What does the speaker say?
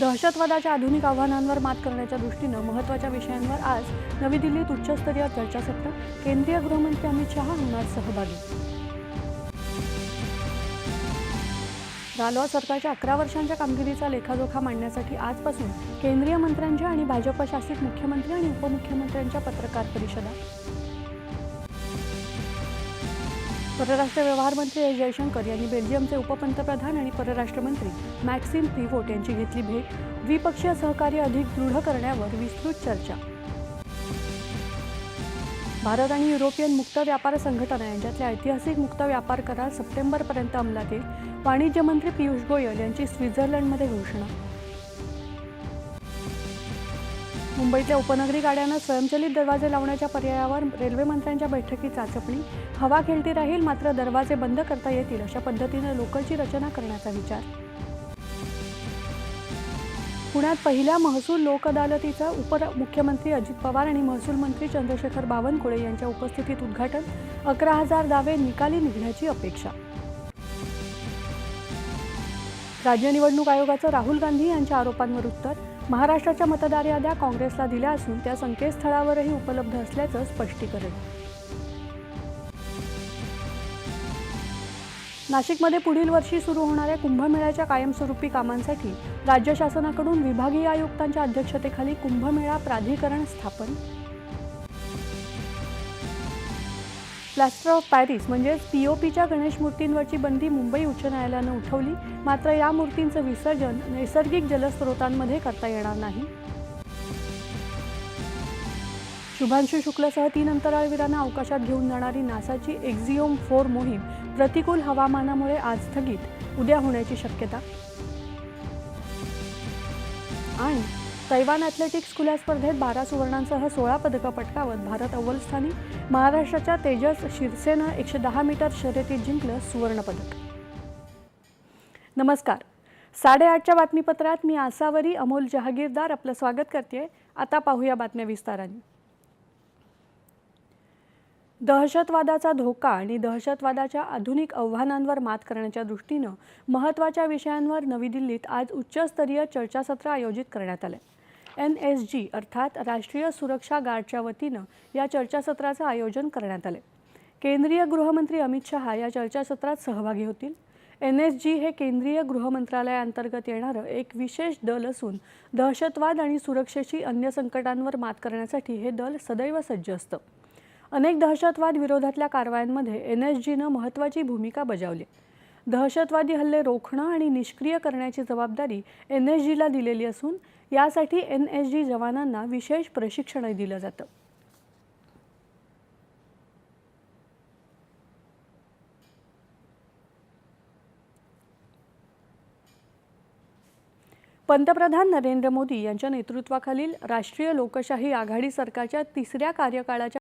दहशतवादाच्या आधुनिक आव्हानांवर मात करण्याच्या दृष्टीनं महत्त्वाच्या विषयांवर आज नवी दिल्लीत उच्चस्तरीय चर्चासत्र. केंद्रीय गृहमंत्री अमित शहा होणार सहभागी. रालोआ सरकारच्या अकरा वर्षांच्या कामगिरीचा लेखाजोखा मांडण्यासाठी आजपासून केंद्रीय मंत्र्यांच्या आणि भाजप शासित मुख्यमंत्री आणि उपमुख्यमंत्र्यांच्या पत्रकार परिषदा. परराष्ट्र व्यवहार मंत्री एस जयशंकर यांनी बेल्जियमचे उपपंतप्रधान आणि परराष्ट्र मंत्री मॅक्सिम पिवोट यांची घेतली भेट. द्विपक्षीय सहकार्य अधिक दृढ करण्यावर विस्तृत चर्चा. भारत आणि युरोपियन मुक्त व्यापार संघटना यांच्यातले ऐतिहासिक मुक्त व्यापार करार सप्टेंबरपर्यंत अंमलात येईल वाणिज्य मंत्री पियुष गोयल यांची स्वित्झर्लंडमध्ये घोषणा. मुंबईतल्या उपनगरी गाड्यांना स्वयंचलित दरवाजे लावण्याच्या पर्यायावर रेल्वे मंत्र्यांच्या बैठकीत चाचपणी हवा खेळती राहील मात्र दरवाजे बंद करता येतील अशा पद्धतीनं लोकलची रचना करण्याचा विचार. पुण्यात पहिल्या महसूल लोक अदालतीचं उपमुख्यमंत्री अजित पवार आणि महसूल मंत्री चंद्रशेखर बावनकुळे यांच्या उपस्थितीत उद्घाटन. अकरा हजार दावे निकाली निघण्याची अपेक्षा. राज्य निवडणूक आयोगाचं राहुल गांधी यांच्या आरोपांवर उत्तर. महाराष्ट्राच्या मतदार याद्या काँग्रेसला दिल्या असून त्या संकेतस्थळावरही उपलब्ध असल्याचं स्पष्टीकरण. नाशिकमध्ये पुढील वर्षी सुरू होणाऱ्या कुंभमेळ्याच्या कायमस्वरूपी कामांसाठी राज्य शासनाकडून विभागीय आयुक्तांच्या अध्यक्षतेखाली कुंभमेळा प्राधिकरण स्थापन प्लॅस्टर ऑफ पॅरिस म्हणजेच पीच्या गणेश मूर्तींवरची बंदी मुंबई उच्च न्यायालयानं उठवली. मात्र या मूर्तींचं विसर्जन नैसर्गिक जलस्रोतांमध्ये करता येणार नाही. शुभांशु शुक्लसह तीन अंतराळवीरांना अवकाशात घेऊन जाणारी नासाची एक्झिओम फोर मोहीम प्रतिकूल हवामानामुळे आज स्थगित उद्या होण्याची शक्यता. आणि तैवान ॲथलेटिक्स खुल्या स्पर्धेत बारा सुवर्णांसह सोळा पदकं पटकावत भारत अव्वल स्थानी. महाराष्ट्राच्या तेजस शिरसेनं एकशे दहा मीटर शर्यतीत जिंकलं सुवर्णपदक नमस्कार. साडेआठच्या बातमीपत्रात मी आसावरी अमोल जहागीरदार आपलं स्वागत करते आता पाहूया बातम्या विस्ताराने. दहशतवादाचा धोका आणि दहशतवादाच्या आधुनिक आव्हानांवर मात करण्याच्या दृष्टीनं महत्त्वाच्या विषयांवर नवी दिल्लीत आज उच्चस्तरीय चर्चासत्र आयोजित करण्यात आलं. एन एस जी अर्थात राष्ट्रीय सुरक्षा गार्डच्या वतीनं या चर्चासत्राचं आयोजन करण्यात आलं. केंद्रीय गृहमंत्री अमित शहा या चर्चासत्रात सहभागी होतील. एन एस जी हे केंद्रीय गृहमंत्रालयाअंतर्गत येणारं एक विशेष दल असून दहशतवाद आणि सुरक्षेची अन्य संकटांवर मात करण्यासाठी हे दल सदैव सज्ज असतं. अनेक दहशतवाद विरोधातल्या कारवायांमध्ये एन एस जीनं महत्त्वाची भूमिका बजावली. दहशतवादी हल्ले रोखणं आणि निष्क्रिय करण्याची जबाबदारी एन एस जीला दिलेली असून यासाठी एन एस जी जवानांना विशेष प्रशिक्षणही दिलं जातं. पंतप्रधान नरेंद्र मोदी यांच्या नेतृत्वाखालील राष्ट्रीय लोकशाही आघाडी सरकारच्या तिसऱ्या कार्यकाळाच्या